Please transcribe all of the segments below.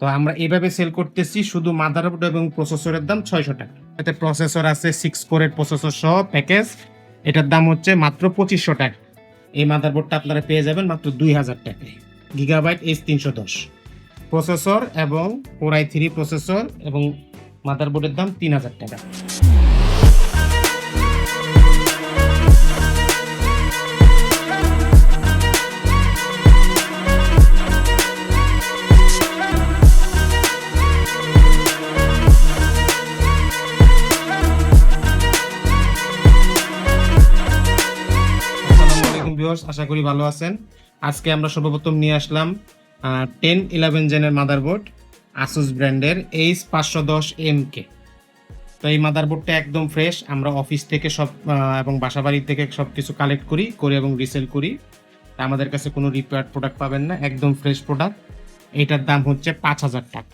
তো আমরা এভাবে সেল করতেছি শুধু মাদারবোর্ড এবং প্রসেসরের দাম ছয়শো টাকা। এতে প্রসেসর আছে সিক্স কোরের প্রসেসর সহ প্যাকেজ এটার দাম হচ্ছে মাত্র পঁচিশশো টাকা। এই মাদারবোর্ডটা আপনারা পেয়ে যাবেন মাত্র দুই হাজার টাকায়। গিগাবাইট এইচ তিনশো দশ। প্রসেসর এবং কোরাই থ্রি প্রসেসর এবং মাদারবোর্ডের দাম তিন হাজার টাকা। ভিউয়ার্স আশা করি ভালো আছেন। আজকে আমরা সর্বপ্রথম নিয়ে আসলাম টেন ইলেভেন জেনের মাদারবোর্ড আসুস ব্র্যান্ডের এইচ পাঁচশো দশ এম কে তো এই মাদারবোর্ডটা একদম ফ্রেশ আমরা অফিস থেকে সব এবং বাসাবাড়ি থেকে সব কিছু কালেক্ট করি করি এবং রিসেল করি। তা আমাদের কাছে কোনো রিপেয়ার প্রোডাক্ট পাবেন না, একদম ফ্রেশ প্রোডাক্ট এটার দাম হচ্ছে পাঁচ হাজার টাকা।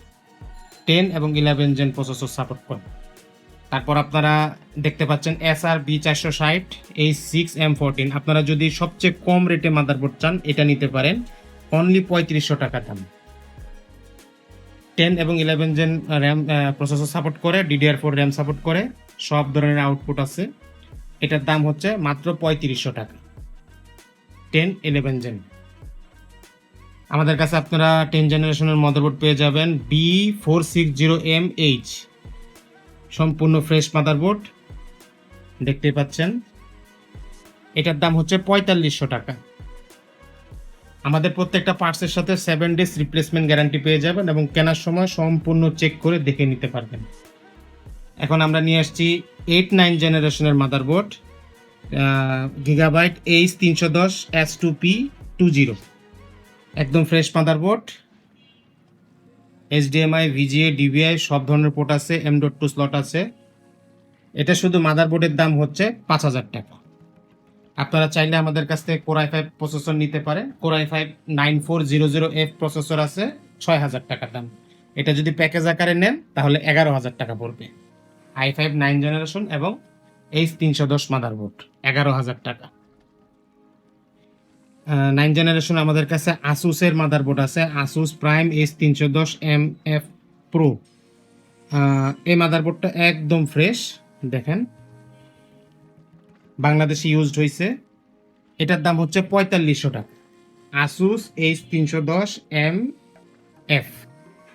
টেন এবং ইলেভেন জেন প্রসেসর সাপোর্ট করে। তারপর আপনারা দেখতে পাচ্ছেন এস আর বি চারশো ষাট এই সিক্স এম ফোরটিন আপনারা যদি সবচেয়ে কম রেটে মাদারবোর্ড চান, এটা নিতে পারেন। অনলি পঁয়ত্রিশশো টাকা দাম। টেন এবং eleven gen RAM processor support করে ডিডিআর ফোর র্যাম সাপোর্ট করে, সব ধরনের আউটপুট আছে। এটার দাম হচ্ছে মাত্র পঁয়ত্রিশশো টাকা। টেন ইলেভেন জেন আমাদের কাছে আপনারা টেন জেনারেশনের মাদারবোর্ড পেয়ে যাবেন B four six zero M H সম্পূর্ণ ফ্রেশ মাদারবোর্ড দেখতে পাচ্ছেন। এটার দাম হচ্ছে পঁয়তাল্লিশশো টাকা। আমাদের প্রত্যেকটা পার্টসের সাথে সেভেন ডেজ রিপ্লেসমেন্ট গ্যারান্টি পেয়ে যাবেন এবং কেনার সময় সম্পূর্ণ চেক করে দেখে নিতে পারবেন। এখন আমরা নিয়ে আসছি এইট নাইন জেনারেশনের মাদারবোর্ড গিগাবাইট এইচ তিনশো দশ S two P two zero একদম fresh motherboard HDMI VGA DVI সব ধরনের পোর্ট আছে এম ডট টু স্লট আছে। এটা শুধু মাদারবোর্ডের দাম হচ্ছে পাঁচ হাজার টাকা। আপনারা চাইলে আমাদের কাছ থেকে কোরআই ফাইভ প্রসেসর নিতে পারেন। Core i five nine four zero zero F processor আছে, ছয় হাজার টাকার দাম। এটা যদি প্যাকেজ আকারে নেন, তাহলে এগারো হাজার টাকা পড়বে। আই ফাইভ নাইন জেনারেশন এবং এইচ তিনশো দশ মাদারবোর্ড এগারো হাজার টাকা। নাইন জেনারেশন আমাদের কাছে আসুসের মাদারবোর্ড আছে। আসুস প্রাইম এইচ তিনশো দশ এম এফ প্রো এই মাদারবোর্ডটা একদম ফ্রেশ দেখেন। বাংলাদেশে ইউজড হয়েছে এটার দাম হচ্ছে পঁয়তাল্লিশশো টাকা। আসুস এইচ তিনশো দশ M F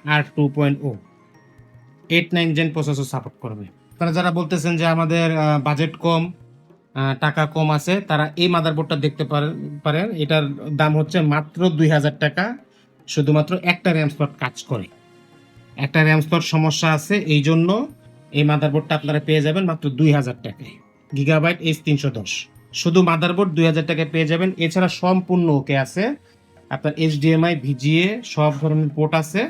R two point o eight nine gen processor support করবে। আপনারা যারা বলতেছেন যে আমাদের বাজেট কম টাকা কম আছে, তারা এই মাদারবোর্ডটা দেখতে পারেন এটার দাম হচ্ছে মাত্র দুই হাজার টাকা। শুধুমাত্র একটা র্যাম স্লট কাজ করে। একটা র্যাম স্লট সমস্যা আছে, এই জন্য এই মাদারবোর্ডটা আপনারা পেয়ে যাবেন মাত্র দুই হাজার টাকায়। গিগাবাইট এইচ তিনশো দশ। শুধু মাদারবোর্ড দুই হাজার টাকায় পেয়ে যাবেন। এছাড়া সম্পূর্ণ ওকে আছে। আপনার এইচডিএমআই ভিজিএ সব ধরনের পোর্ট আছে।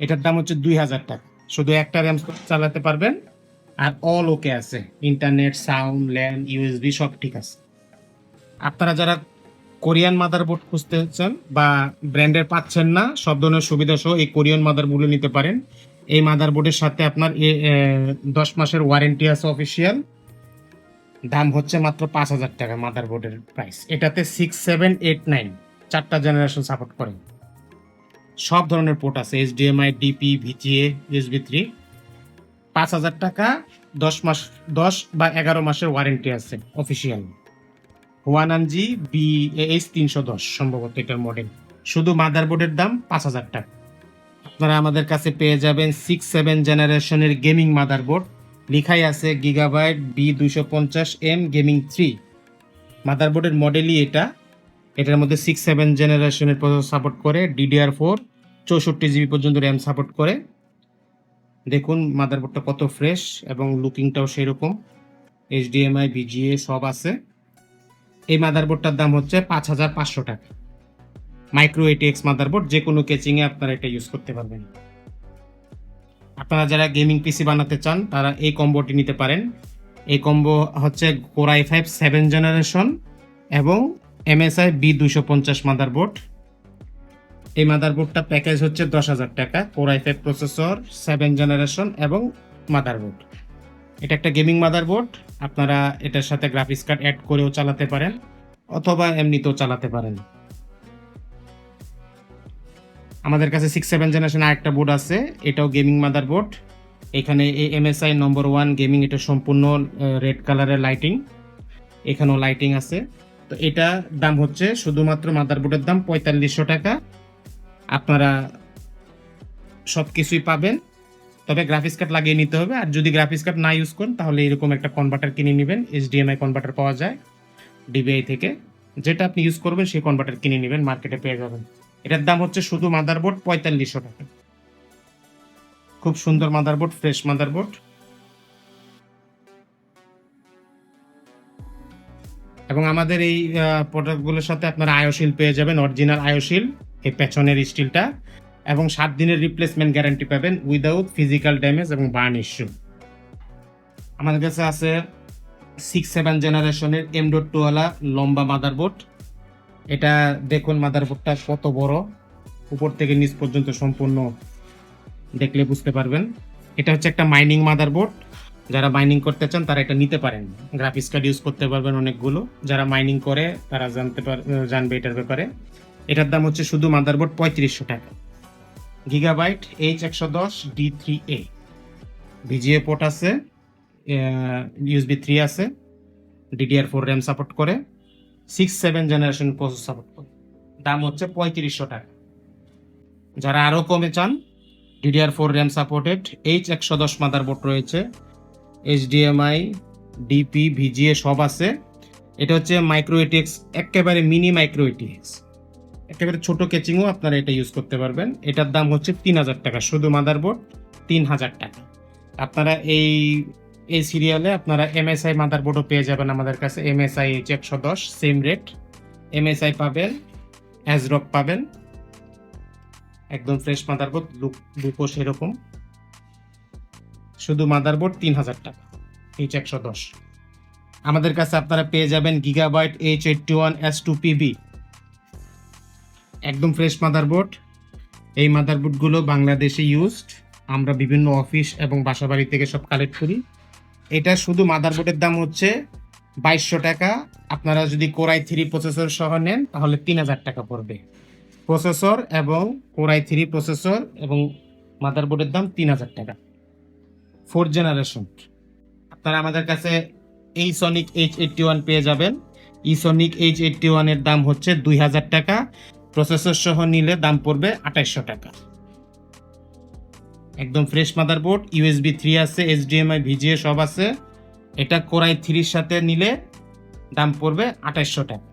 এটার দাম হচ্ছে দুই হাজার টাকা। শুধু একটা র্যাম চালাতে পারবেন। আর অল ওকে আছে। ইন্টারনেট সাউন্ড ল্যান্ড ইউএসবি সব ঠিক আছে। আপনারা যারা কোরিয়ান মাদারবোর্ড খুঁজতেছেন বা ব্র্যান্ডের পাচ্ছেন না, সব ধরনের সুবিধা সহ এই কোরিয়ান মাদারবোর্ড নিতে পারেন। এই মাদারবোর্ডের সাথে আপনার দশ মাসের ওয়ারেন্টি আছে অফিসিয়াল দাম হচ্ছে মাত্র পাঁচ হাজার টাকা মাদারবোর্ডের প্রাইস এটাতে সিক্স সেভেন এইট নাইন চারটা জেনারেশন সাপোর্ট করে। সব ধরনের পোর্ট আছে HDMI DP VGA USB three পাঁচ হাজার টাকা, দশ মাস, দশ বা এগারো মাসের ওয়ারেন্টি আছে অফিসিয়াল ওয়ান আন জি বি এইচ তিনশো দশ, সম্ভবত এটার মডেল শুধু মাদারবোর্ডের দাম পাঁচ হাজার টাকা। আপনারা আমাদের কাছে পেয়ে যাবেন সিক্স সেভেন জেনারেশনের গেমিং মাদারবোর্ড লিখাই আছে গিগাবাইট বি দুইশো পঞ্চাশ এম গেমিং থ্রি মাদারবোর্ডের মডেলই এটা। এটার মধ্যে সিক্স সেভেন জেনারেশনের সাপোর্ট করে ডিডিআর ফোর চৌষট্টি জিবি পর্যন্ত র্যাম সাপোর্ট করে। দেখুন মাদারবোর্ডটা কত ফ্রেশ এবং লুকিংটাও সেরকম। এইচডিএমআই ভিজিএ সব আছে। এই মাদারবোর্ডটার দাম হচ্ছে পাঁচ হাজার পাঁচশো টাকা। মাইক্রো এটিএক্স মাদারবোর্ড যে কোনো কেচিংয়ে আপনারা এটা ইউজ করতে পারবেন। আপনারা যারা গেমিং পিসি বানাতে চান, তারা এই কম্বোটি নিতে পারেন। এই কম্বো হচ্ছে core i five seven generation এবং এমএসআই বি দুশো পঞ্চাশ মাদারবোর্ড এই মাদারবোর্ডটা প্যাকেজ হচ্ছে দশ হাজার টাকা core i five processor seven generation এবং মাদারবোর্ড এটা একটা গেমিং মাদারবোর্ড আপনারা এটার সাথে গ্রাফিক্স কার্ড অ্যাড করেও চালাতে পারেন, অথবা এমনিতেও চালাতে পারেন। আমাদের কাছে সিক্স সেভেন জেনারেশন আরেকটা বোর্ড আছে, এটাও গেমিং মাদার বোর্ড এখানে এমএসআই নম্বর ওয়ান গেমিং এটা সম্পূর্ণ রেড কালারের লাইটিং এখানেও লাইটিং আছে। তো এটা দাম হচ্ছে শুধুমাত্র মাদারবোর্ডের দাম পঁয়তাল্লিশশো টাকা। আপনারা সব কিছুই পাবেন, তবে গ্রাফিক্স কার্ড লাগিয়ে নিতে হবে। আর যদি গ্রাফিক্স কার্ড না ইউজ করেন, তাহলে এরকম একটা কনভার্টার কিনে নেবেন এইচডিএমআই কনভার্টার পাওয়া যায় ডিবিআই থেকে। যেটা আপনি ইউজ করবেন, সেই কনভার্টার কিনে নেবেন মার্কেটে পেয়ে যাবেন। এটার দাম হচ্ছে শুধু মাদারবোর্ড পঁয়তাল্লিশশো টাকা। খুব সুন্দর মাদারবোর্ড ফ্রেশ মাদারবোর্ড এবং আমাদের এই প্রোডাক্টগুলোর সাথে আপনারা আয়োশিল পেয়ে যাবেন অরিজিনাল আয়োশিল। এই পেছনের স্টিলটা এবং সাত দিনের রিপ্লেসমেন্ট গ্যারান্টি পাবেন উইদাউট ফিজিক্যাল ড্যামেজ এবং বার্ন ইস্যু আমাদের কাছে আছে সিক্স সেভেন জেনারেশনের এম ডট টুওয়ালা লম্বা মাদারবোর্ড এটা দেখুন মাদারবোর্ডটা কত বড়। উপর থেকে নিচ পর্যন্ত সম্পূর্ণ দেখলে বুঝতে পারবেন। এটা হচ্ছে একটা মাইনিং মাদারবোর্ড যারা মাইনিং করতে চান তারা এটা নিতে পারেন। গ্রাফিক্স কার্ড ইউজ করতে পারবেন অনেকগুলো। যারা মাইনিং করে তারা জানতে পার জানবে এটার ব্যাপারে। এটার দাম হচ্ছে শুধু মাদারবোর্ড পঁয়ত্রিশশো টাকা। গিগাবাইট এইচ একশো দশ D three A VGA port আছে ইউএসবি থ্রি আছে ডিডিআর ফোর র্যাম সাপোর্ট করে six seven generation process support করে। দাম হচ্ছে পঁয়ত্রিশশো টাকা। যারা আরও কমে চান DDR four RAM supported H একশো দশ মাদারবোর্ড রয়েছে এইচডিএমআই ডিপি ভিজিএ সব আছে। এটা হচ্ছে মাইক্রো এটিএক্স একেবারে মিনি মাইক্রো এটিএক্স একেবারে ছোট কেচিংও আপনারা এটা ইউজ করতে পারবেন। এটার দাম হচ্ছে তিন হাজার টাকা, শুধু মাদারবোর্ড তিন হাজার টাকা। আপনারা এই এই সিরিয়ালে আপনারা এমএসআই মাদারবোর্ডও পেয়ে যাবেন আমাদের কাছে। এমএসআই এইচ একশো দশ সেম রেট এমএসআই পাবেন অ্যাজরক পাবেন। একদম ফ্রেশ মাদারবোর্ড লুক লুকও সেরকম। শুধু মাদারবোর্ড তিন হাজার টাকা এইচ একশো দশ আমাদের কাছে আপনারা পেয়ে যাবেন Gigabyte H eighty one S two PB একদম ফ্রেশ মাদারবোর্ড এই মাদারবোর্ডগুলো বাংলাদেশে ইউজড আমরা বিভিন্ন অফিস এবং বাসাবাড়ি থেকে সব কালেক্ট করি। এটা শুধু মাদারবোর্ডের দাম হচ্ছে বাইশশো টাকা। আপনারা যদি কোরাই থ্রি প্রসেসর সহ নেন, তাহলে তিন হাজার টাকা পড়বে। প্রসেসর এবং কোরাই থ্রি প্রসেসর এবং মাদারবোর্ডের দাম তিন হাজার টাকা। ফোর জেনারেশন আপনারা আমাদের কাছে এই সনিক এইচ এইটটি ওয়ান পেয়ে যাবেন। ইসনিক এইচ এইটটি ওয়ানের দাম হচ্ছে দুই হাজার টাকা। প্রসেসর সহ নিলে দাম পড়বে আঠাইশশো টাকা। একদম ফ্রেশ মাদারবোর্ড ইউএসবি থ্রি আছে এইচডিএমআই ভিজিএ সব আছে। এটা কোরাই থ্রির সাথে নিলে দাম পড়বে আঠাইশশো টাকা।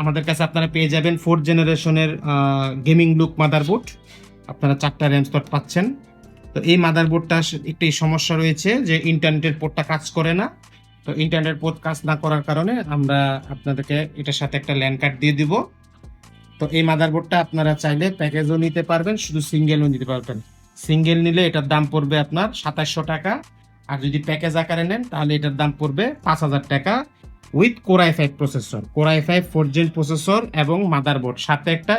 আমাদের কাছে আপনারা পেয়ে যাবেন ফোর্থ জেনারেশনের গেমিং লুক মাদারবোর্ড আপনারা চারটা র্যাম স্লট পাচ্ছেন। তো এই মাদারবোর্ডটা একটি সমস্যা রয়েছে যে ইন্টারনেটের পোর্টটা কাজ করে না। তো ইন্টারনেট পোর্ট কাজ না করার কারণে আমরা আপনাদেরকে এটার সাথে একটা ল্যান্ড কার্ড দিয়ে দিব। তো এই মাদারবোর্ডটা আপনারা চাইলে প্যাকেজও নিতে পারবেন, শুধু সিঙ্গেলও নিতে পারবেন। সিঙ্গেল নিলে এটার দাম পড়বে আপনার সাতাশশো টাকা। আর যদি প্যাকেজ আকারে নেন, তাহলে এটার দাম পড়বে পাঁচ হাজার টাকা with core i five processor core i five four gen processor এবং মাদারবোর্ড সাথে একটা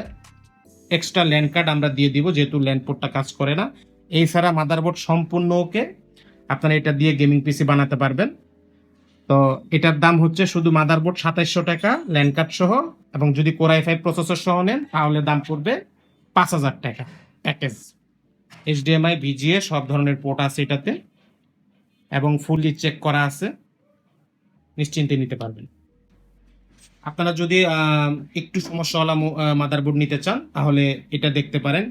এক্সট্রা ল্যান্ড কার্ড আমরা দিয়ে দিব, যেহেতু ল্যান্ড পোর্টটা কাজ করে না। এই ছাড়া মাদারবোর্ড সম্পূর্ণ ওকে আপনারা এটা দিয়ে গেমিং পিসি বানাতে পারবেন। তো এটার দাম হচ্ছে শুধু মাদারবোর্ড সাতাইশশো টাকা ল্যান্ড কার্ড সহ, এবং যদি কোরাই ফাইভ প্রসেসর সহ নেন, তাহলে দাম পড়বে পাঁচ হাজার টাকা প্যাকেজ এইচডিএমআই ভিজিএ সব ধরনের পোর্ট আছে এটাতে, এবং ফুললি চেক করা আছে। নিশ্চিন্তে নিতে পারবেন। আপনারা যদি একটু সমস্যাওয়ালা মাদারবোর্ড নিতে চান, তাহলে এটা দেখতে পারেন।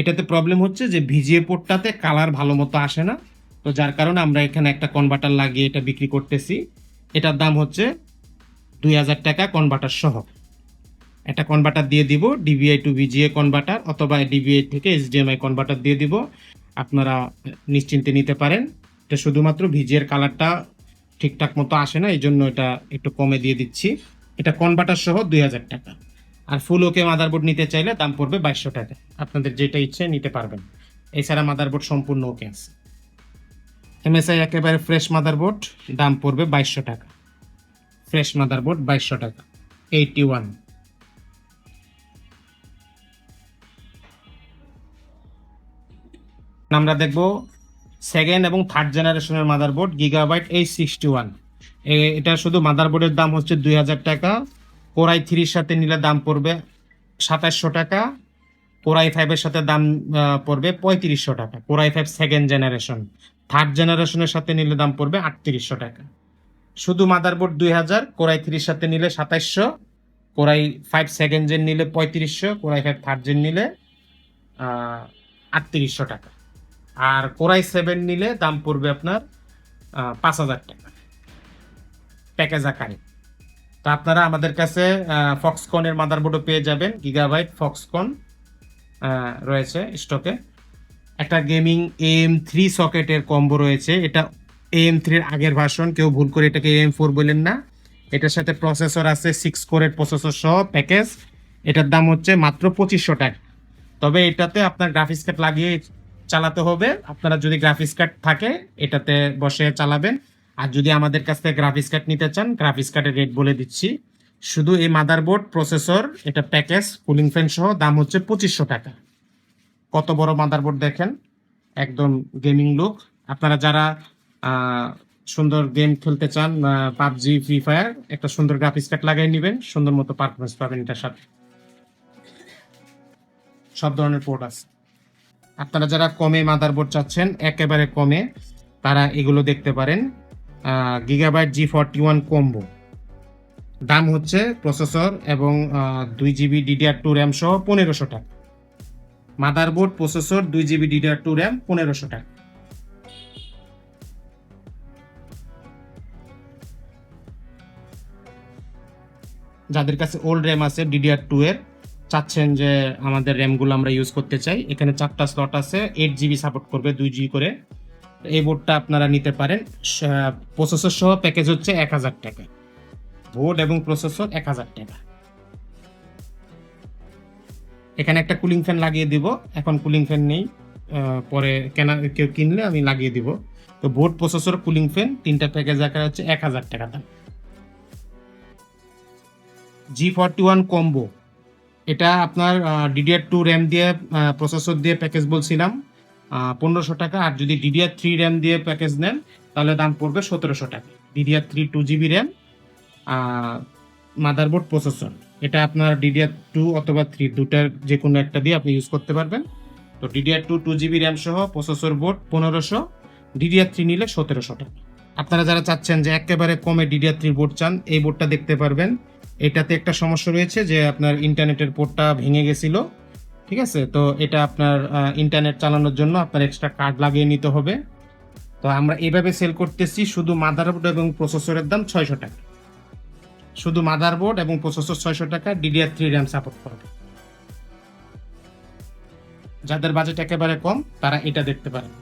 এটাতে প্রবলেম হচ্ছে যে ভিজিএ পোর্টটাতে কালার ভালো মতো আসে না। তো যার কারণে আমরা এখানে একটা কনভার্টার লাগিয়ে এটা বিক্রি করতেছি। এটার দাম হচ্ছে দুই হাজার টাকা কনভার্টার সহ। একটা কনভার্টার দিয়ে দিব ডিবিআই টু ভিজিএ কনভার্টার অথবা ডিবিআই থেকে এইচডিএমআই কনভার্টার দিয়ে দিব। আপনারা নিশ্চিন্তে নিতে পারেন। এটা শুধুমাত্র ভিজিএর কালারটা ঠিকঠাক মতো আসে না এই জন্য এটা একটু কমে দিয়ে দিচ্ছি। এটা কনভার্টার সহ দুই হাজার টাকা। আর ফুল ওকে মাদারবোর্ড নিতে চাইলে দাম পড়বে বাইশশো টাকা। আপনাদের যেটা ইচ্ছে নিতে পারবেন। এছাড়া মাদারবোর্ড সম্পূর্ণ ওকে আছে। এমএসআই একেবারে ফ্রেশ মাদারবোর্ড দাম পড়বে বাইশশো টাকা। ফ্রেশ মাদারবোর্ড বাইশশো টাকা। এইটটি ওয়ান আমরা দেখব সেকেন্ড এবং থার্ড জেনারেশনের motherboard Gigabyte H sixty one এটা শুধু মাদারবোর্ডের দাম হচ্ছে দুই হাজার টাকা। কোরাই থ্রির সাথে নিলে দাম পড়বে সাতাশশো টাকা। কোরাই ফাইভের সাথে দাম পড়বে পঁয়ত্রিশশো টাকা। Core i five second generation third জেনারেশনের সাথে নিলে দাম পড়বে আটত্রিশশো টাকা। শুধু মাদারবোর্ড দুই হাজার কোরাই থ্রির সাথে নিলে সাতাইশশো। কোরাই ফাইভ সেকেন্ড জেন নিলে পঁয়ত্রিশশো কোরাই ফাইভ থার্ড জেন নিলে আটত্রিশশো টাকা। আর কোরাই সেভেন নিলে দাম পড়বে আপনার পাঁচ হাজার টাকা। প্যাকেজ আকারে। তো আপনারা আমাদের কাছে ফক্সকনের মাদারবোর্ডও পেয়ে যাবেন গিগাবাইট ফক্সকন রয়েছে স্টকে একটা গেমিং এম থ্রি সকেটের কম্বো রয়েছে। এটা এম থ্রির আগের ভার্সন কেউ ভুল করে এটাকে এম ফোর বলেন না। এটার সাথে প্রসেসর আছে সিক্স কোরের প্রসেসর সহ প্যাকেজ এটার দাম হচ্ছে মাত্র পঁচিশশো টাকা। তবে এটাতে আপনার গ্রাফিক্স কার্ড লাগিয়ে চালাতে হবে। আপনারা যদি গ্রাফিক্স কার্ড থাকে, এটাতে বসে চালাবেন। আর যদি আমাদের কাছ থেকে গ্রাফিক্স কার্ড নিতে চান গ্রাফিক্স কার্ডের রেট বলে দিচ্ছি। শুধু এই মাদারবোর্ড প্রসেসর এটা প্যাকেজ কুলিং ফ্যান সহ দাম হচ্ছে পঁচিশশো টাকা। কত বড় মাদারবোর্ড দেখেন? একদম গেমিং লুক আপনারা যারা সুন্দর গেম খেলতে চান পাবজি ফ্রি ফায়ার একটা সুন্দর গ্রাফিক্স কার্ড লাগাই নেবেন। সুন্দর মতো পারফরমেন্স পাবেন এটার সাথে। সব ধরনের পোর্ট আছে। আপনারা যারা কমে মাদারবোর্ড চাচ্ছেন, একেবারে কমে, তারা এগুলো দেখতে পারেন। Gigabyte G forty one combo দাম হচ্ছে প্রসেসর এবং দুই জিবি ডিডিআর টু র্যাম সহ পনেরোশো টাকা। মাদারবোর্ড প্রসেসর দুই জিবি ডিডিআর টু র্যাম পনেরোশো টাকা। যাদের কাছে ওল্ড র্যাম আছে ডিডিআর টু এর, চাচ্ছেন যে আমাদের র্যামগুলো আমরা ইউজ করতে চাই, এখানে চারটা স্লট আছে এইট জিবি সাপোর্ট করবে, দুই জিবি করে। এই বোর্ডটা আপনারা নিতে পারেন প্রসেসর সহ প্যাকেজ হচ্ছে এক হাজার টাকা বোর্ড এবং প্রসেসর এক হাজার টাকা। এখানে একটা কুলিং ফ্যান লাগিয়ে দিব। এখন কুলিং ফ্যান নেই। পরে কেনা, কেউ কিনলে আমি লাগিয়ে দিব। তো বোর্ড, প্রসেসর, কুলিং ফ্যান তিনটা প্যাকেজ আকার হচ্ছে এক হাজার টাকা দাম। জি ফর্টি ওয়ান কম্বো এটা আপনার ডিডিআর টু র্যাম দিয়ে প্রসেসর দিয়ে প্যাকেজ বলছিলাম। পনেরোশো টাকা। আর যদি ডিডিআর থ্রি র্যাম দিয়ে প্যাকেজ নেন, তাহলে দাম পড়বে সতেরোশো টাকা। DDR three two GB RAM motherboard processor এটা আপনার ডিডিআর টু অথবা থ্রি দুটার যে কোনো একটা দিয়ে আপনি ইউজ করতে পারবেন। তো DDR two two GB RAM সহ প্রসেসর বোর্ড পনেরোশো ডিডিআর থ্রি নিলে সতেরোশো টাকা। আপনারা যারা চাচ্ছেন যে একেবারে কমে ডিডিআর থ্রি বোর্ড চান, এই বোর্ডটা দেখতে পারবেন। এটাতে একটা সমস্যা রয়েছে যে আপনার ইন্টারনেটের পোর্টটা ভেঙে গেছিল। ঠিক আছে? তো এটা আপনার ইন্টারনেট চালানোর জন্য আপনার এক্সট্রা কার্ড লাগিয়ে নিতে হবে। তো আমরা এভাবে সেল করতেছি শুধু মাদারবোর্ড এবং প্রসেসরের দাম ছয়শো টাকা। শুধু মাদারবোর্ড এবং প্রসেসর ছয়শো টাকা ডিডিআর থ্রি র্যাম সাপোর্ট করবে। যাদের বাজেট একেবারে কম, তারা এটা দেখতে পারেন।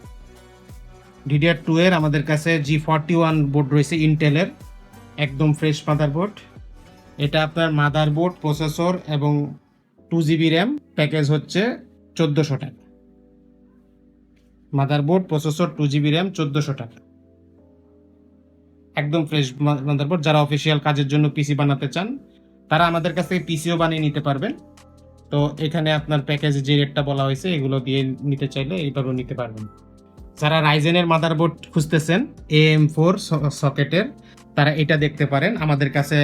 ডিডিআর টু এর আমাদের কাছে জি ফর্টি ওয়ান বোর্ড রয়েছে ইন্টেলের একদম ফ্রেশ মাদারবোর্ড এটা আপনার মাদারবোর্ড প্রসেসর এবং টু জিবি র্যাম প্যাকেজ হচ্ছে চোদ্দোশো টাকা। Motherboard processor two GB RAM চোদ্দোশো টাকা। একদম ফ্রেশ মাদারবোর্ড যারা অফিসিয়াল কাজের জন্য পিসি বানাতে চান, তারা আমাদের কাছ থেকে পিসিও বানিয়ে নিতে পারবেন। তো এখানে আপনার প্যাকেজে যে রেটটা বলা হয়েছে, এগুলো দিয়ে নিতে চাইলে এইভাবেও নিতে পারবেন। যারা রাইজেনের মাদারবোর্ড খুঁজতেছেন এ এম ফোর সকেটের তারা এটা দেখতে পারেন। আমাদের কাছে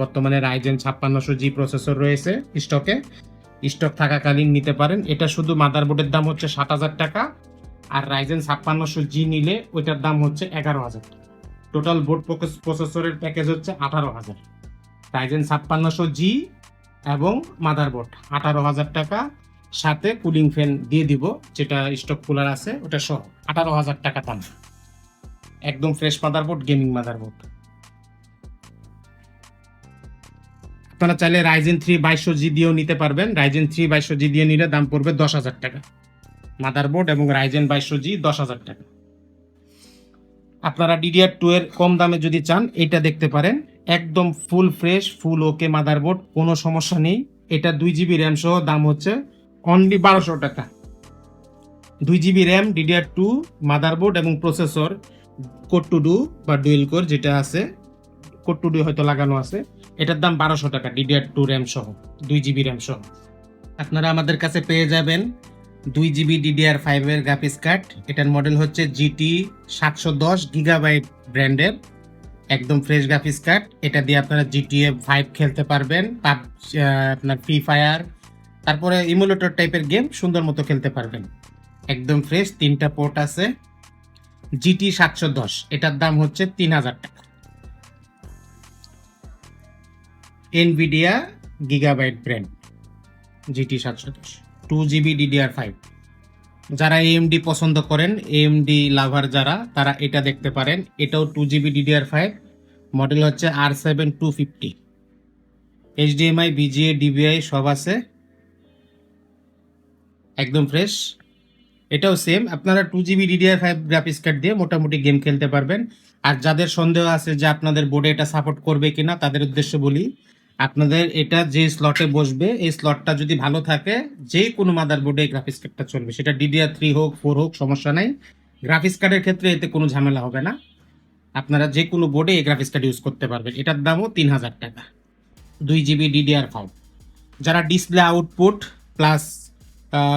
বর্তমানে রাইজেন ছাপ্পান্নশো জি প্রসেসর রয়েছে স্টকে স্টক থাকাকালীন নিতে পারেন। এটা শুধু মাদারবোর্ডের দাম হচ্ছে সাত হাজার টাকা, আর রাইজেন ছাপ্পান্নশো জি নিলে ওইটার দাম হচ্ছে এগারো হাজার টাকা। টোটাল বোর্ড প্রসেসরের প্যাকেজ হচ্ছে আঠারো হাজার। রাইজেন ছাপ্পান্নশো জি এবং মাদারবোর্ড আঠারো হাজার টাকা। সাথে কুলিং ফ্যান দিয়ে দিব, যেটা স্টক কুলার আছে, ওটা সহ, আঠারো হাজার টাকা দাম। একদম ফ্রেশ মাদারবোর্ড গেমিং মাদারবোর্ড আপনারা চাইলে রাইজেন থ্রি বাইশশো জি দিয়েও নিতে পারবেন। রাইজেন থ্রি বাইশশো জি দিয়ে নিলে দাম পড়বে দশ হাজার টাকা। মাদারবোর্ড এবং রাইজেন বাইশশো জি দশ হাজার টাকা। আপনারা ডিডিআর টু এর কম দামে যদি চান, এটা দেখতে পারেন। একদম ফুল ফ্রেশ ফুল ওকে মাদারবোর্ড কোনো সমস্যা নেই। এটা দুই জিবি র্যাম সহ দাম হচ্ছে অনলি বারোশো টাকা। দুই GB RAM DDR two motherboard এবং প্রসেসর কোড টু ডু বা ডুয়েল কোর যেটা আছে কোড টু ডু হয়তো লাগানো আছে। এটার দাম বারোশো টাকা ডিডিআর টু র্যাম সহ, দুই জিবি র্যাম সহ। আপনারা আমাদের কাছে পেয়ে যাবেন দুই জিবি ডিডিআর ফাইভের গ্রাফিক্স কার্ড এটার মডেল হচ্ছে জিটি সাতশো দশ গিগাবাইট ব্র্যান্ডের একদম ফ্রেশ গ্রাফিক্স কার্ড এটা দিয়ে আপনারা জিটিএ ফাইভ খেলতে পারবেন আপনার ফ্রি ফায়ার তারপরে ইমুলেটর টাইপের গেম সুন্দর মতো খেলতে পারবেন। একদম ফ্রেশ তিনটা পোর্ট আছে। জিটি সাতশো দশ, এটার দাম হচ্ছে তিন হাজার টাকা। এনভিডিয়া গিগাবাইট ব্র্যান্ড জিটি সাতশো দশ। টু জিবি ডিডিআর ফাইভ যারা এএমডি পছন্দ করেন এএমডি লাভার যারা, তারা এটা দেখতে পারেন। এটাও two GB DDR five model হচ্ছে R seven two fifty HDMI VGA DVI সব আছে। একদম ফ্রেশ এটাও সেম আপনারা two GB DDR five graphics card দিয়ে মোটামুটি গেম খেলতে পারবেন। আর যাদের সন্দেহ আছে যে আপনাদের বোর্ডে এটা সাপোর্ট করবে কিনা, তাদের উদ্দেশ্যে বলি আপনাদের এটা যে স্লটে বসবে, এই স্লটটা যদি ভালো থাকে, যে কোনো মাদার বোর্ডে এই গ্রাফিক্স কার্ডটা চলবে। সেটা ডিডিআর থ্রি হোক ফোর হোক, সমস্যা নেই। গ্রাফিক্স কার্ডের ক্ষেত্রে এতে কোনো ঝামেলা হবে না। আপনারা যে কোনো বোর্ডে এই গ্রাফিক্স কার্ড ইউজ করতে পারবেন। এটার দামও তিন হাজার টাকা। দুই জিবি ডিডিআর ফাইভ যারা ডিসপ্লে আউটপুট প্লাস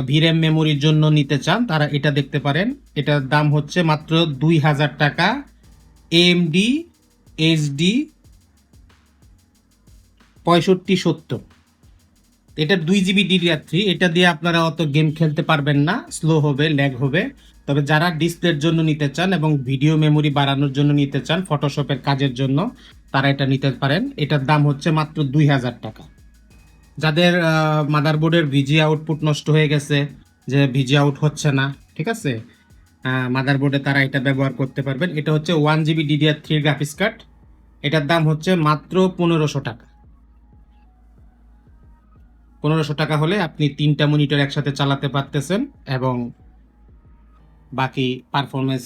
ভিরেম মেমোরির জন্য নিতে চান, তারা এটা দেখতে পারেন। এটার দাম হচ্ছে মাত্র দুই হাজার টাকা। এমডি এইচডি পঁয়ষট্টি, সত্তর। এটা দুই জিবি ডিডিআর থ্রি এটা দিয়ে আপনারা অত গেম খেলতে পারবেন না। স্লো হবে ল্যাগ হবে। তবে যারা ডিসপ্লের জন্য নিতে চান এবং ভিডিও মেমোরি বাড়ানোর জন্য নিতে চান ফটোশপের কাজের জন্য, তারা এটা নিতে পারেন। এটার দাম হচ্ছে মাত্র দুই হাজার টাকা। যাদের মাদারবোর্ডের ভিজি আউটপুট নষ্ট হয়ে গেছে, যে ভিজি আউট হচ্ছে না, ঠিক আছে? মাদারবোর্ডে তারা এটা ব্যবহার করতে পারবেন। এটা হচ্ছে one GB DDR three graphics card এটার দাম হচ্ছে মাত্র পনেরোশো টাকা। পনেরোশো টাকা হলে আপনি তিনটা মনিটর একসাথে চালাতে পারতেছেন এবং বাকি পারফরমেন্স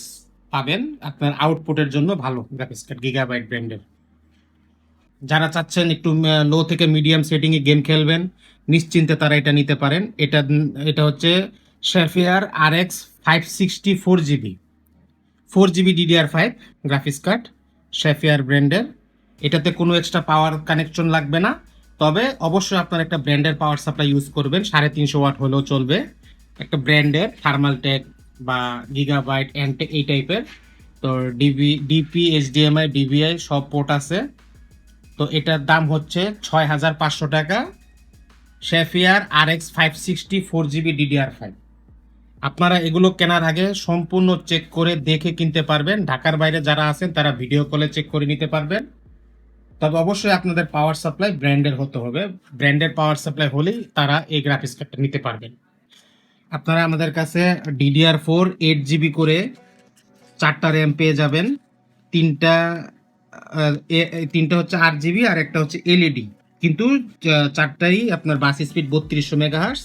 পাবেন। আপনার আউটপুটের জন্য ভালো গ্রাফিক্স কার্ড গিগাবাইট ব্র্যান্ডের যারা চাচ্ছেন একটু লো থেকে মিডিয়াম সেটিংয়ে গেম খেলবেন, নিশ্চিন্তে তারা এটা নিতে পারেন। এটা এটা হচ্ছে Sapphire R X five sixty four GB four GB DDR five graphics card Sapphire ব্র্যান্ডের এটাতে কোনো এক্সট্রা পাওয়ার কানেকশন লাগবে না। তবে অবশ্যই আপনার একটা ব্র্যান্ডের পাওয়ার সাপ্লাই ইউজ করবেন। সাড়ে তিনশো ওয়াট হলেও চলবে। একটা ব্র্যান্ডের থার্মাল টেক বা গিগাবাইট অ্যান্টেক এই টাইপের তো ডিবি ডিপি এইচডিএমআই ডিবিআই সব পোর্ট আছে। তো এটার দাম হচ্ছে ছয় হাজার পাঁচশো টাকা। Sapphire R X five sixty four GB DDR five আপনারা এগুলো কেনার আগে সম্পূর্ণ চেক করে দেখে কিনতে পারবেন। ঢাকার বাইরে যারা আছেন, তারা ভিডিও কলে চেক করে নিতে পারবেন। তবে অবশ্যই আপনাদের পাওয়ার সাপ্লাই ব্র্যান্ডের হতে হবে। ব্র্যান্ডের পাওয়ার সাপ্লাই হলেই তারা এই গ্রাফিক্স কার্ডটা নিতে পারবেন। আপনারা আমাদের কাছে ডিডিআর ফোর এইট জিবি করে চারটা র্যাম পেয়ে যাবেন। তিনটা তিনটা হচ্ছে আট জিবি আর একটা হচ্ছে এলইডি কিন্তু আহ, চারটাই আপনার বাস স্পিড বত্রিশশো মেগাহার্স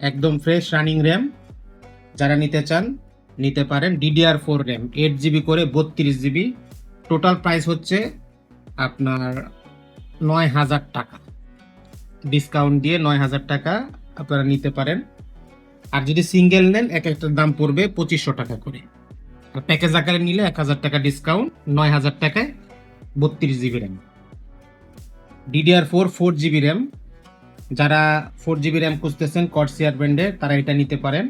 একদম ফ্রেশ রানিং র্যাম যারা নিতে চান নিতে পারেন DDR four RAM eight GB করে বত্রিশ জিবি টোটাল প্রাইস হচ্ছে আপনার নয় হাজার টাকা। ডিসকাউন্ট দিয়ে নয় হাজার টাকা আপনারা নিতে পারেন। আর যদি সিঙ্গেল নেন, এক একটার দাম পড়বে পঁচিশশো টাকা করে। আর প্যাকেজ আকারে নিলে এক হাজার টাকা ডিসকাউন্ট নয় হাজার টাকায় বত্রিশ GB RAM DDR four four GB RAM যারা ফোর জিবি র্যাম খুঁজতেছেন কটসিয়ার ব্র্যান্ডের তারা এটা নিতে পারেন।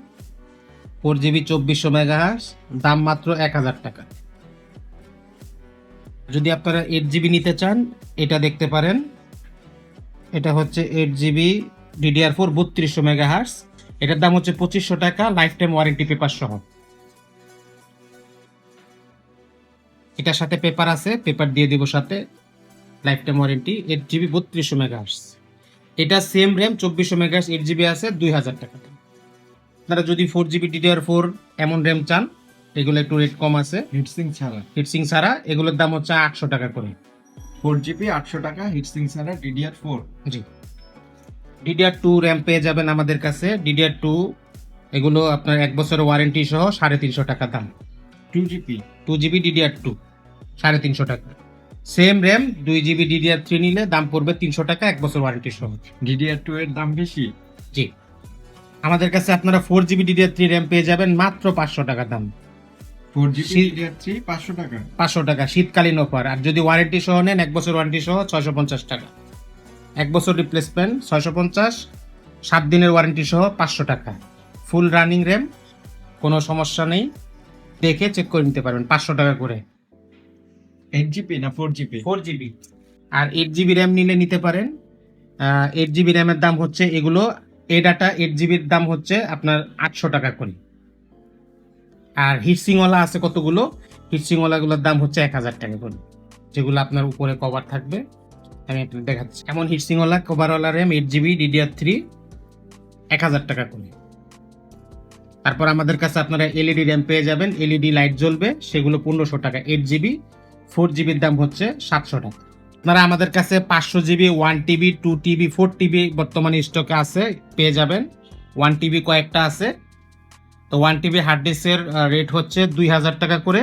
ফোর জিবি চব্বিশশো মেগাহার্স দাম মাত্র এক হাজার টাকা। যদি আপনারা এইট জিবি নিতে চান, এটা দেখতে পারেন। এটা হচ্ছে এইট জিবি ডিডিআর ফোর বত্রিশশো মেগাহার্স এটার দাম হচ্ছে পঁচিশশো টাকা লাইফ টাইম ওয়ারেন্টি পেপার সহ। এটার সাথে পেপার আছে, পেপার দিয়ে দিব সাথে। Lifetime warranty, eight GB বত্রিশশো মেগাহার্স এটা সেম র্যাম, চব্বিশশো মেগাহার্স এইট জিবি আছে, দুই হাজার টাকা। আপনারা যদি ফোর জিবি ডিডিআর ফোর এমন র্যাম চান এগুলো একটু রেট কম আছে। হিটসিং ছাড়া। হিটসিং ছাড়া এগুলোর দাম হচ্ছে আটশো টাকা করে। ফোর জিবি আটশো টাকা হিটসিং ছাড়া ডিডিআর ফোর জি। ডিডিআর টু র্যাম পেয়ে যাবেন আমাদের কাছে। ডিডিআর টু এগুলো আপনার এক বছরের ওয়ারেন্টি সহ সাড়ে তিনশো টাকা দাম। Two GB two GB DDR two সাড়ে তিনশো টাকা। সেম র্যাম দুই জিবি ডিডিআর থ্রি নিলে দাম পড়বে তিনশো টাকা এক বছর ওয়ারেন্টি সহ। ডিডিআর টু এর দাম বেশি? জি। আমাদের কাছে আপনারা four GB DDR three RAM পেয়ে যাবেন মাত্র পাঁচশো টাকা দাম। ফোর জিবি ডিডিআর থ্রি পাঁচশো টাকা। পাঁচশো টাকা শীতকালীন অফার আর যদি ওয়ারেন্টি সহ নেন এক বছর ওয়ারেন্টি সহ ছয়শো পঞ্চাশ টাকা। এক বছর রিপ্লেসমেন্ট ছয়শো পঞ্চাশ সাত দিনের ওয়ারেন্টি সহ পাঁচশো টাকা। ফুল রানিং র্যাম কোনো সমস্যা নেই। দেখে চেক করে নিতে পারবেন পাঁচশো টাকা করে। এইট জিবি না ফোর জিবি ফোর জিবি আর এইট জিবি র্যাম নিলে নিতে পারেন। এইট জিবি র্যামের দাম হচ্ছে এগুলো এ ডাটা এইট জিবির দাম হচ্ছে আপনার আটশো টাকা করে। আর হিটসিংওয়ালা আছে কতগুলো? হিটসিংওয়ালাগুলোর দাম হচ্ছে এক হাজার টাকা করে। যেগুলো আপনার উপরে কভার থাকবে। আমি আপনাকে দেখাচ্ছি। এমন হিটসিংওয়ালা কভারওয়ালা RAM eight GB DDR three এক হাজার টাকা করে। তারপর আমাদের কাছে আপনারা এলইডি র্যাম পেয়ে যাবেন। এলইডি লাইট জ্বলবে, সেগুলো পনেরোশো টাকা এইট জিবি ফোর জিবির দাম হচ্ছে সাতশো টাকা। আপনারা আমাদের কাছে পাঁচশো GB one TB two TB four TB বর্তমানে স্টকে আছে, পেয়ে যাবেন। ওয়ান টিবি কয়েকটা আছে। তো ওয়ান টিবি হার্ড ডিস্কের রেট হচ্ছে দুই হাজার টাকা করে।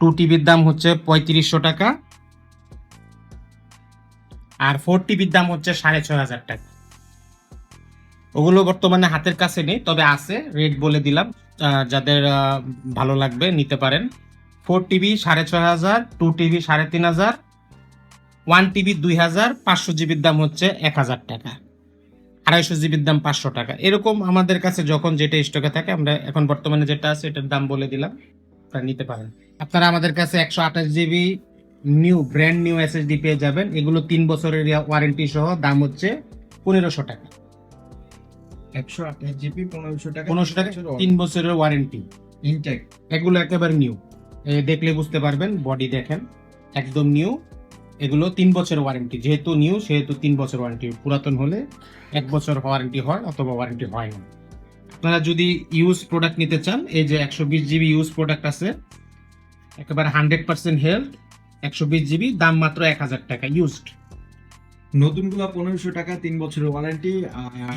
টু টিবির দাম হচ্ছে পঁয়ত্রিশশো টাকা। আর ফোর টিবির দাম হচ্ছে সাড়ে ছয় হাজার টাকা। ওগুলো বর্তমানে হাতের কাছে নেই, তবে আছে রেট বলে দিলাম। যাদের ভালো লাগবে, নিতে পারেন। ফোর টিবি সাড়ে ছয় হাজার টু টিবি সাড়ে তিন হাজার ওয়ান টিবি দুই হাজার পাঁচশো জিবির দাম হচ্ছে এক হাজার টাকা। আড়াইশো জিবির দাম পাঁচশো টাকা। এরকম আমাদের কাছে যখন যেটা স্টকে থাকে আমরা এখন বর্তমানে যেটা আছে এটার দাম বলে দিলাম। আপনারা নিতে পারেন। আপনারা আমাদের কাছে একশো আঠাশ GB new brand new SSD পেয়ে যাবেন। এগুলো তিন বছরের ওয়ারেন্টি সহ দাম হচ্ছে পনেরোশো টাকা। একশো আঠাশ জিবি পনেরোশো টাকা পনেরোশো টাকা তিন বছরের ওয়ারেন্টি ইনটেক এগুলো একেবারে নিউ দেখলে বুঝতে পারবেন বডি দেখেন একদম নিউ এগুলো তিন বছর ওয়ারেন্টি যেহেতু নিউ সেহেতু তিন বছর ওয়ারেন্টি পুরাতন হলে এক বছর ওয়ারেন্টি হয় অথবা ওয়ারেন্টি হয় না। আপনারা যদি ইউজ প্রোডাক্ট নিতে চান এই যে একশো বিশ জিবি ইউজ প্রোডাক্ট আছে একেবারে হান্ড্রেড পার্সেন্ট হেলথ একশো বিশ জিবি দাম মাত্র এক হাজার টাকা ইউজড নতুনগুলো পনেরোশো টাকা তিন বছরের ওয়ারেন্টি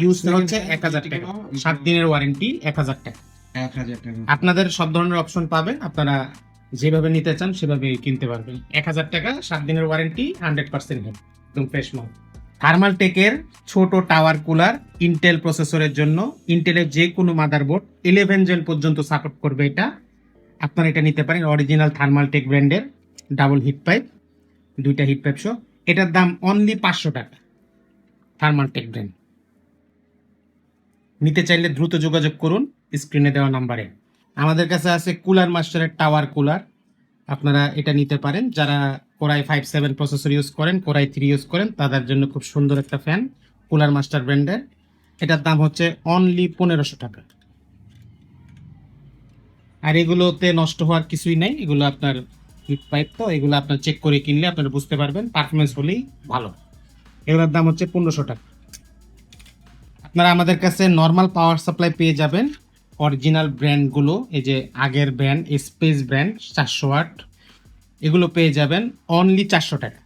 ইউজ হচ্ছে এক হাজার টাকা। সাত দিনের ওয়ারেন্টি এক হাজার টাকা। এক হাজার টাকা। আপনাদের সব ধরনের অপশন পাবেন। আপনারা যেভাবে নিতে চান সেভাবে কিনতে পারবেন। এক হাজার টাকা, সাত দিনের ওয়ারেন্টি হান্ড্রেড পার্সেন্ট একদম ফ্রেশ মাল। থার্মাল টেকের ছোট টাওয়ার কুলার ইন্টেল প্রসেসরের জন্য ইন্টেলের যে কোনো মাদারবোর্ড ইলেভেন জেন পর্যন্ত সাপোর্ট করবে এটা। আপনারা এটা নিতে পারেন অরিজিনাল থার্মাল টেক ব্র্যান্ডের ডাবল হিট পাইপ দুইটা হিট পাইপ সহ। এটার দাম অনলি পাঁচশো টাকা থার্মাল টেক ব্র্যান্ড নিতে চাইলে দ্রুত যোগাযোগ করুন স্ক্রিনে দেওয়া নাম্বারে আমাদের কাছে আছে কুলার মাস্টারের টাওয়ার কুলার। আপনারা এটা নিতে পারেন। যারা core i five seven processor use করেন, কোরাই থ্রি ইউজ করেন, তাদের জন্য খুব সুন্দর একটা ফ্যান, কুলার মাস্টার ব্র্যান্ডের। এটার দাম হচ্ছে অনলি পনেরোশো টাকা। আর এগুলোতে নষ্ট হওয়ার কিছুই নেই। এগুলো আপনার হিট পাইপ তো, এগুলো আপনার চেক করে কিনলে আপনারা বুঝতে পারবেন পারফরমেন্স হলেই ভালো। এগুলোর দাম হচ্ছে পনেরোশো টাকা। আপনারা আমাদের কাছে নর্মাল পাওয়ার সাপ্লাই পেয়ে যাবেন। অরিজিনাল ব্র্যান্ডগুলো এই যে আগের ব্র্যান্ড স্পেস ব্র্যান্ড চারশো আট এগুলো পেয়ে যাবেন অনলি চারশো টাকা।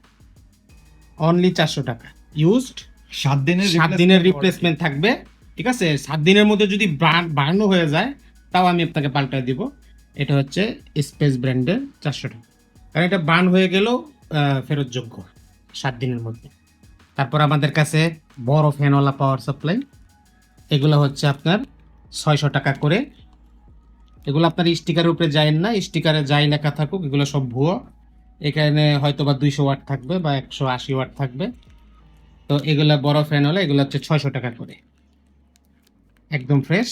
অনলি চারশো টাকা। ইউজড সাত দিনের সাত দিনের রিপ্লেসমেন্ট থাকবে। ঠিক আছে? সাত দিনের মধ্যে যদি বার্নও হয়ে যায় তাও আমি আপনাকে পাল্টায় দিব। এটা হচ্ছে স্পেস ব্র্যান্ডের চারশো টাকা। কারণ এটা বার্ন হয়ে গেলেও ফেরতযোগ্য সাত দিনের মধ্যে। তারপর আমাদের কাছে বড় ফ্যানওয়ালা পাওয়ার সাপ্লাই এগুলো হচ্ছে আপনার ছয়শো টাকা করে। এগুলো আপনার স্টিকারের উপরে যায় না স্টিকারে যাই লেখা থাকুক, এগুলো সব ভুয়ো। এখানে হয়তো বা দুইশো ওয়াট থাকবে বা একশো আশি ওয়াট থাকবে। তো এগুলো বড় ফ্যান হলে এগুলো হচ্ছে ছয়শো টাকা করে। একদম ফ্রেশ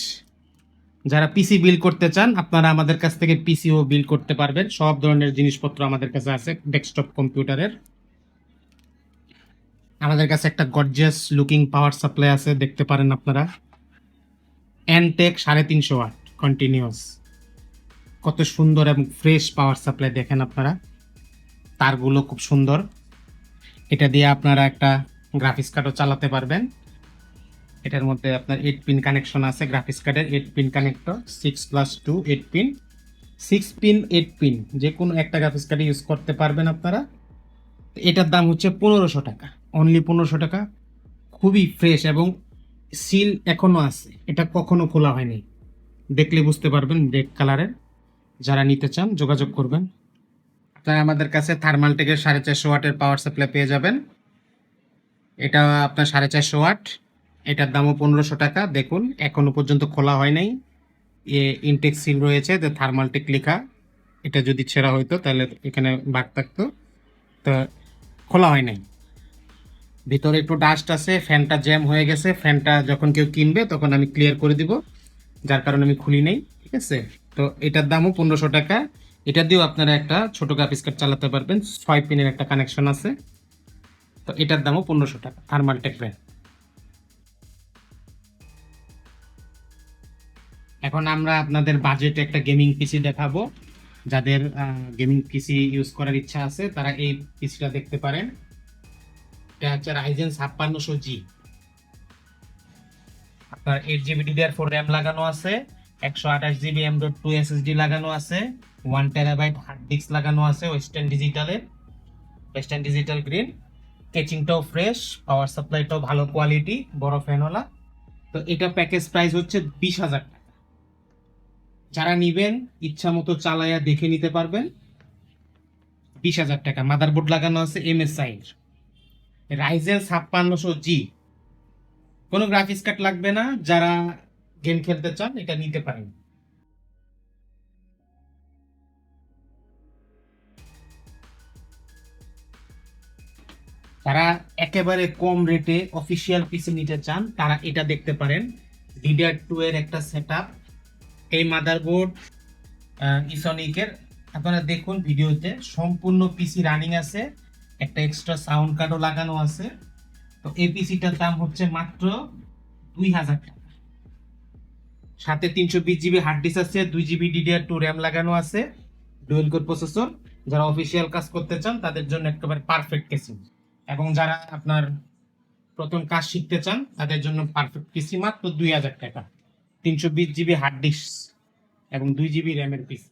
যারা পিসি বিল করতে চান, আপনারা আমাদের কাছ থেকে পিসিও বিল করতে পারবেন। সব ধরনের জিনিসপত্র আমাদের কাছে আছে ডেস্কটপ কম্পিউটারের আমাদের কাছে একটা গর্জিয়াস লুকিং পাওয়ার সাপ্লাই আছে, দেখতে পারেন আপনারা। এনটেক সাড়ে তিনশো ওয়াট কন্টিনিউয়াস কত সুন্দর এবং ফ্রেশ পাওয়ার সাপ্লাই দেখেন আপনারা। তারগুলো খুব সুন্দর। এটা দিয়ে আপনারা একটা গ্রাফিক্স কার্ডও চালাতে পারবেন। এটার মধ্যে আপনার এইট পিন কানেকশন আছে গ্রাফিক্স কার্ডের eight pin connector six plus two eight pin six pin eight pin যে কোনো একটা গ্রাফিক্স কার্ডে ইউজ করতে পারবেন আপনারা। এটার দাম হচ্ছে পনেরোশো টাকা অনলি পনেরোশো টাকা। খুবই ফ্রেশ এবং সিল এখনও আছে, এটা কখনো খোলা হয়নি। দেখলে বুঝতে পারবেন রেড কালারের যারা নিতে চান, যোগাযোগ করবেন। আপনারা আমাদের কাছে থার্মাল টেকের সাড়ে চারশো ওয়াটের পাওয়ার সাপ্লাই পেয়ে যাবেন। এটা আপনার সাড়ে চারশো ওয়াট এটার দামও পনেরোশো টাকা। দেখুন এখনও পর্যন্ত খোলা হয় নাই। এ ইনটেক সিল রয়েছে, যে থার্মাল টেক লেখা। এটা যদি ছেঁড়া হইতো, তাহলে এখানে বাঘ থাকতো। তো খোলা হয় নাই। ভিতরে একটু ডাস্ট আছে ফ্যানটা জ্যাম হয়ে গেছে ফ্যানটা যখন কেউ কিনবে তখন আমি ক্লিয়ার করে দিব, যার কারণে আমি খুলি নেই, ঠিক আছে? তো এটার দামও পনেরোশো টাকা। এটা দিয়েও আপনারা একটা ছোটো গ্রাফিক্স কার্ড চালাতে পারবেন, ছয় পিনের একটা কানেকশন আছে। তো এটার দামও পনেরোশো টাকা থার্মালটেক ব্র্যান্ড এখন আমরা আপনাদের বাজেটে একটা গেমিং পিসি দেখাবো। যাদের গেমিং পিসি ইউজ করার ইচ্ছা আছে, তারা এই পিসিটা দেখতে পারেন। এটা হচ্ছে রাইজেন ছাপ্পান্নশো জি আপনার eight GB DDR four RAM লাগানো আছে, একশো আঠাশ GB M dot two SSD লাগানো আছে ওয়ান টেরাবাইট হার্ড ডিস্ক লাগানো আছে ওয়েস্টার্ন ডিজিটালের ওয়েস্টার্ন ডিজিটাল গ্রিন কেচিংটাও ফ্রেশ পাওয়ার সাপ্লাইটাও ভালো কোয়ালিটি বড় ফ্যানওয়ালা তো এটা প্যাকেজ প্রাইস হচ্ছে বিশ হাজার টাকা। যারা নিবেন ইচ্ছা মতো চালায়া দেখে নিতে পারবেন। বিশ হাজার টাকা। মাদারবোর্ড লাগানো আছে এম এস সাইজ রাইজেন ছাপ্পান্নশো জি কোনো গ্রাফিক্স কার্ড লাগবে না, যারা গেম খেলতে চান, এটা নিতে পারেন। তারা একেবারে কম রেটে অফিসিয়াল পিসি নিতে চান, তারা এটা দেখতে পারেন। ডিডিআর টু এর একটা সেট এই মাদারবোর্ড ইসনিকের আপনারা দেখুন ভিডিওতে সম্পূর্ণ পিসি রানিং আছে। একটা এক্সট্রা সাউন্ড কার্ডও লাগানো আছে। তো এই পিসিটার দাম হচ্ছে মাত্র দুই হাজার টাকা। সাথে তিনশো বিশ জিবি হার্ড ডিস্ক আছে, দুই জিবি ডিডিআর টু র্যাম লাগানো আছে ডুয়েল কোর প্রসেসর যারা অফিসিয়াল কাজ করতে চান, তাদের জন্য একেবারে পারফেক্ট কেসিং এবং যারা আপনার প্রথম কাজ শিখতে চান, তাদের জন্য পারফেক্ট পিসি মাত্র দুই হাজার টাকা। তিনশো বিশ জিবি হার্ড ডিস্ক এবং দুই জিবি র্যামের পিসি